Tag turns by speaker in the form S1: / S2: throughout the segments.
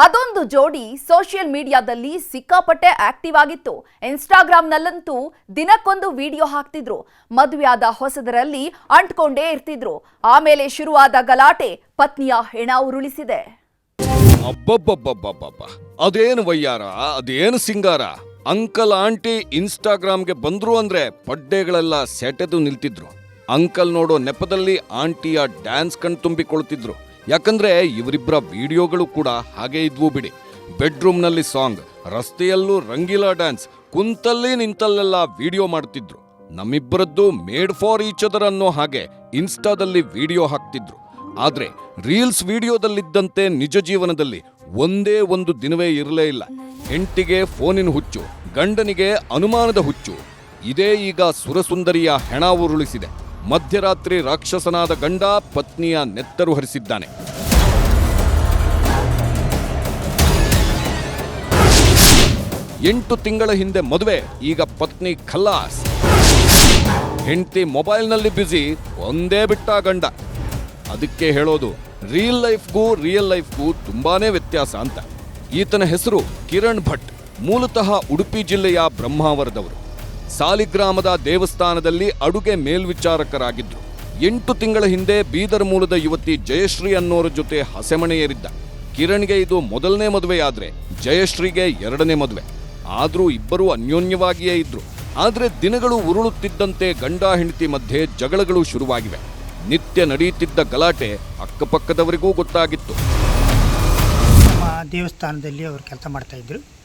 S1: ಅದೊಂದು ಜೋಡಿ ಸೋಷಿಯಲ್ ಮೀಡಿಯಾದಲ್ಲಿ ಸಿಕ್ಕಾಪಟ್ಟೆ ಆಕ್ಟಿವ್ ಆಗಿತ್ತು. ಇನ್ಸ್ಟಾಗ್ರಾಮ್ನಲ್ಲಂತೂ ದಿನಕ್ಕೊಂದು ವಿಡಿಯೋ ಹಾಕ್ತಿದ್ರು. ಮದುವೆಯಾದ ಹೊಸದರಲ್ಲಿ ಅಂಟ್ಕೊಂಡೇ ಇರ್ತಿದ್ರು. ಆಮೇಲೆ ಶುರುವಾದ ಗಲಾಟೆ ಪತ್ನಿಯ ಹೆಣ ಉರುಳಿಸಿದೆ.
S2: ಅದೇನು ವಯ್ಯಾರ? ಅದೇನು ಸಿಂಗಾರ? ಅಂಕಲ್, ಆಂಟಿ ಇನ್ಸ್ಟಾಗ್ರಾಮ್ಗೆ ಬಂದ್ರು ಅಂದ್ರೆ ಪಡ್ಡೆಗಳೆಲ್ಲ ಸೆಟೆದು ನಿಲ್ತಿದ್ರು. ಅಂಕಲ್ ನೋಡೋ ನೆಪದಲ್ಲಿ ಆಂಟಿಯ ಡ್ಯಾನ್ಸ್ ಕಣ್ ತುಂಬಿಕೊಳ್ತಿದ್ರು. ಯಾಕಂದ್ರೆ ಇವರಿಬ್ಬರ ವಿಡಿಯೋಗಳು ಕೂಡ ಹಾಗೆ ಇದ್ವು ಬಿಡಿ. ಬೆಡ್ರೂಮ್ನಲ್ಲಿ ಸಾಂಗ್, ರಸ್ತೆಯಲ್ಲೂ ರಂಗೀಲಾ ಡ್ಯಾನ್ಸ್, ಕುಂತಲ್ಲಿ ನಿಂತಲ್ಲೆಲ್ಲ ವಿಡಿಯೋ ಮಾಡ್ತಿದ್ರು. ನಮ್ಮಿಬ್ಬರದ್ದು ಮೇಡ್ ಫಾರ್ ಈಚ್ ಅದರ್ ಅನ್ನೋ ಹಾಗೆ ಇನ್ಸ್ಟಾದಲ್ಲಿ ವಿಡಿಯೋ ಹಾಕ್ತಿದ್ರು. ಆದ್ರೆ ರೀಲ್ಸ್ ವಿಡಿಯೋದಲ್ಲಿದ್ದಂತೆ ನಿಜ ಜೀವನದಲ್ಲಿ ಒಂದೇ ಒಂದು ದಿನವೇ ಇರಲೇ ಇಲ್ಲ. ಹೆಂಟಿಗೆ ಫೋನಿನ ಹುಚ್ಚು, ಗಂಡನಿಗೆ ಅನುಮಾನದ ಹುಚ್ಚು. ಇದೇ ಈಗ ಸುರಸುಂದರಿಯ ಹೆಣ ಉರುಳಿಸಿದೆ. ಮಧ್ಯರಾತ್ರಿ ರಾಕ್ಷಸನಾದ ಗಂಡ ಪತ್ನಿಯ ನೆತ್ತರು ಹರಿಸಿದ್ದಾನೆ. ಎಂಟು ತಿಂಗಳ ಹಿಂದೆ ಮದುವೆ, ಈಗ ಪತ್ನಿ ಖಲ್ಲಾಸ್. ಹೆಂಡತಿ ಮೊಬೈಲ್ನಲ್ಲಿ ಬ್ಯುಸಿ, ಒಂದೇ ಬಿಟ್ಟ ಗಂಡ. ಅದಕ್ಕೆ ಹೇಳೋದು ರಿಯಲ್ ಲೈಫ್ಗೂ ರಿಯಲ್ ಲೈಫ್ಗೂ ತುಂಬಾನೇ ವ್ಯತ್ಯಾಸ ಅಂತ. ಈತನ ಹೆಸರು ಕಿರಣ್ ಭಟ್, ಮೂಲತಃ ಉಡುಪಿ ಜಿಲ್ಲೆಯ ಬ್ರಹ್ಮಾವರದವರು. ಸಾಲಿಗ್ರಾಮದ ದೇವಸ್ಥಾನದಲ್ಲಿ ಅಡುಗೆ ಮೇಲ್ವಿಚಾರಕರಾಗಿದ್ದರು ಎಂಟು ತಿಂಗಳ ಹಿಂದೆ ಬೀದರ್ ಮೂಲದ ಯುವತಿ ಜಯಶ್ರೀ ಅನ್ನೋರ ಜೊತೆ ಹಸೆಮಣೆಯೇರಿದ್ದ. ಕಿರಣ್ಗೆ ಇದು ಮೊದಲನೇ ಮದುವೆಯಾದ್ರೆ ಜಯಶ್ರೀಗೆ ಎರಡನೇ ಮದುವೆ. ಆದರೂ ಇಬ್ಬರೂ ಅನ್ಯೋನ್ಯವಾಗಿಯೇ ಇದ್ರು. ಆದರೆ ದಿನಗಳು ಉರುಳುತ್ತಿದ್ದಂತೆ ಗಂಡ ಹೆಂಡತಿ ಮಧ್ಯೆ ಜಗಳಗಳು ಶುರುವಾಗಿವೆ. ನಿತ್ಯ ನಡೆಯುತ್ತಿದ್ದ ಗಲಾಟೆ ಅಕ್ಕಪಕ್ಕದವರಿಗೂ ಗೊತ್ತಾಗಿತ್ತು.
S3: ದೇವಸ್ಥಾನದಲ್ಲಿ ಅವರು ಕೆಲಸ ಮಾಡ್ತಾಯಿದ್ರು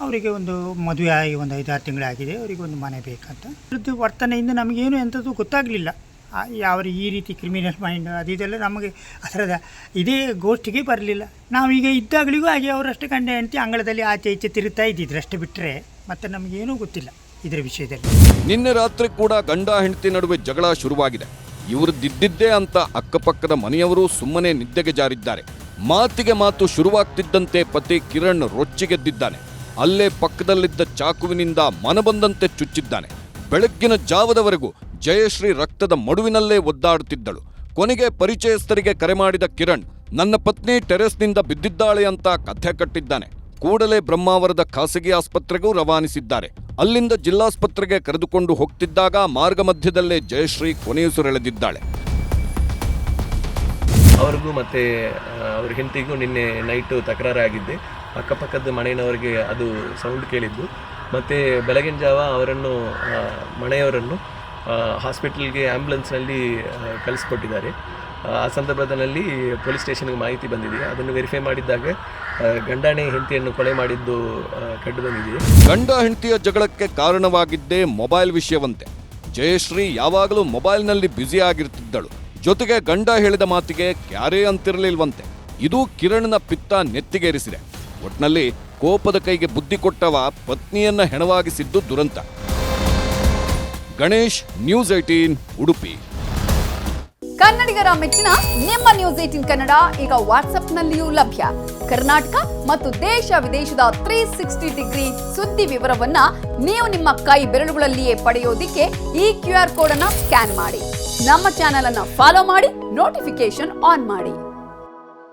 S3: ಅವರಿಗೆ ಒಂದು ಮದುವೆ ಆಗಿ ಒಂದು ಐದಾರು ತಿಂಗಳಾಗಿದೆ, ಅವರಿಗೆ ಒಂದು ಮನೆ ಬೇಕಂತ. ಅವ್ರದ್ದು ವರ್ತನೆಯಿಂದ ನಮಗೇನು ಎಂಥದ್ದು ಗೊತ್ತಾಗಲಿಲ್ಲ. ಯಾವ ರೀ- ಈ ರೀತಿ ಕ್ರಿಮಿನಲ್ ಮೈಂಡ್ ಅದು ಇದೆಲ್ಲ ನಮಗೆ ಅದರದ ಇದೇ ಗೋಷ್ಠಿಗೆ ಬರಲಿಲ್ಲ. ನಾವೀಗ ಇದ್ದಾಗಲಿಗೂ ಹಾಗೆ ಅವರಷ್ಟು ಗಂಡ ಹೆಂಡತಿ ಅಂಗಳದಲ್ಲಿ ಆಚೆ ಈಚೆ ತಿರುಗ್ತಾ ಇದ್ದಿದ್ರು ಅಷ್ಟು ಬಿಟ್ಟರೆ ಮತ್ತೆ ನಮಗೇನೂ ಗೊತ್ತಿಲ್ಲ ಇದರ ವಿಷಯದಲ್ಲಿ.
S2: ನಿನ್ನೆ ರಾತ್ರಿ ಕೂಡ ಗಂಡ ಹೆಂಡತಿ ನಡುವೆ ಜಗಳ ಶುರುವಾಗಿದೆ. ಇವ್ರದ್ದಿದ್ದೇ ಅಂತ ಅಕ್ಕಪಕ್ಕದ ಮನೆಯವರು ಸುಮ್ಮನೆ ನಿದ್ದೆಗೆ ಜಾರಿದ್ದಾರೆ. ಮಾತಿಗೆ ಮಾತು ಶುರುವಾಗ್ತಿದ್ದಂತೆ ಪತಿ ಕಿರಣ್ ರೊಚ್ಚಿಗೆದ್ದಿದ್ದಾನೆ. ಅಲ್ಲೇ ಪಕ್ಕದಲ್ಲಿದ್ದ ಚಾಕುವಿನಿಂದ ಮನಬಂದಂತೆ ಚುಚ್ಚಿದ್ದಾನೆ. ಬೆಳಗ್ಗಿನ ಜಾವದವರೆಗೂ ಜಯಶ್ರೀ ರಕ್ತದ ಮಡುವಿನಲ್ಲೇ ಒದ್ದಾಡುತ್ತಿದ್ದಳು. ಕೊನೆಗೆ ಪರಿಚಯಸ್ಥರಿಗೆ ಕರೆ ಮಾಡಿದ ಕಿರಣ್, ನನ್ನ ಪತ್ನಿ ಟೆರೆಸ್ನಿಂದ ಬಿದ್ದಿದ್ದಾಳೆ ಅಂತ ಕಥೆ ಕಟ್ಟಿದ್ದಾನೆ. ಕೂಡಲೇ ಬ್ರಹ್ಮಾವರದ ಖಾಸಗಿ ಆಸ್ಪತ್ರೆಗೂ ರವಾನಿಸಿದ್ದಾರೆ. ಅಲ್ಲಿಂದ ಜಿಲ್ಲಾಸ್ಪತ್ರೆಗೆ ಕರೆದುಕೊಂಡು ಹೋಗ್ತಿದ್ದಾಗ ಮಾರ್ಗ ಮಧ್ಯದಲ್ಲೇ ಜಯಶ್ರೀ ಕೊನೆಯುಸಿರೆಳೆದಿದ್ದಾಳೆ.
S4: ಅವ್ರಿಗೂ ಮತ್ತೆ ಅವ್ರ ಹೆಂಡತಿಗೂ ನಿನ್ನೆ ನೈಟು ತಕರಾರಾಗಿದ್ದೆ. ಅಕ್ಕಪಕ್ಕದ ಮನೆಯವರಿಗೆ ಅದು ಸೌಂಡ್ ಕೇಳಿದ್ದು. ಮತ್ತು ಬೆಳಗಿನ ಜಾವ ಅವರನ್ನು ಮನೆಯವರನ್ನು ಹಾಸ್ಪಿಟಲ್ಗೆ ಆ್ಯಂಬುಲೆನ್ಸ್ನಲ್ಲಿ ಕಳಿಸ್ಕೊಟ್ಟಿದ್ದಾರೆ. ಆ, ಸಂದರ್ಭದಲ್ಲಿ ಪೊಲೀಸ್ ಸ್ಟೇಷನ್ಗೆ ಮಾಹಿತಿ ಬಂದಿದೆ. ಅದನ್ನು ವೆರಿಫೈ ಮಾಡಿದ್ದಾಗ ಗಂಡಾಣೆ ಹೆಂಡತಿಯನ್ನು ಕೊಲೆ ಮಾಡಿದ್ದು ಕಂಡು ಬಂದಿದೆ
S2: ಗಂಡ ಹೆಂಡತಿಯ ಜಗಳಕ್ಕೆ ಕಾರಣವಾಗಿದ್ದೇ ಮೊಬೈಲ್ ವಿಷಯವಂತೆ. ಜಯಶ್ರೀ ಯಾವಾಗಲೂ ಮೊಬೈಲ್ನಲ್ಲಿ ಬ್ಯುಸಿ ಆಗಿರ್ತಿದ್ದಳು. ಜೊತೆಗೆ ಗಂಡ ಹೇಳಿದ ಮಾತಿಗೆ ಕ್ಯಾರೇ ಅಂತಿರಲಿಲ್ವಂತೆ. ಇದು ಕಿರಣನ ಪಿತ್ತ ನೆತ್ತಿಗೇರಿಸಿದೆ. ಒಟ್ನಲ್ಲಿ ಕೋಪದ ಕೈಗೆ ಬುದ್ಧಿ ಕೊಟ್ಟವ ಪತ್ನಿಯನ್ನ ಹೆಣವಾಗಿಸಿದ್ದು ದುರಂತ. Ganesh news eighteen Udupi.
S1: ಕನ್ನಡಿಗರ ಮೆಚ್ಚಿನ ನಿಮ್ಮ ನ್ಯೂಸ್ ಏಟೀನ್ ಕನ್ನಡ ಈಗ ವಾಟ್ಸ್ಆಪ್ನಲ್ಲಿಯೂ ಲಭ್ಯ. ಕರ್ನಾಟಕ ಮತ್ತು ದೇಶ ವಿದೇಶದ ತ್ರೀ ಸಿಕ್ಸ್ಟಿ ಡಿಗ್ರಿ ಸುದ್ದಿ ವಿವರವನ್ನ ನೀವು ನಿಮ್ಮ ಕೈ ಬೆರಳುಗಳಲ್ಲಿಯೇ ಪಡೆಯೋದಿಕ್ಕೆ ಈ ಕ್ಯೂ ಆರ್ ಕೋಡ್ ಅನ್ನ ಸ್ಕ್ಯಾನ್ ಮಾಡಿ. ನಮ್ಮ ಚಾನೆಲ್ ಅನ್ನ ಫಾಲೋ ಮಾಡಿ ನೋಟಿಫಿಕೇಶನ್ ಆನ್ ಮಾಡಿ.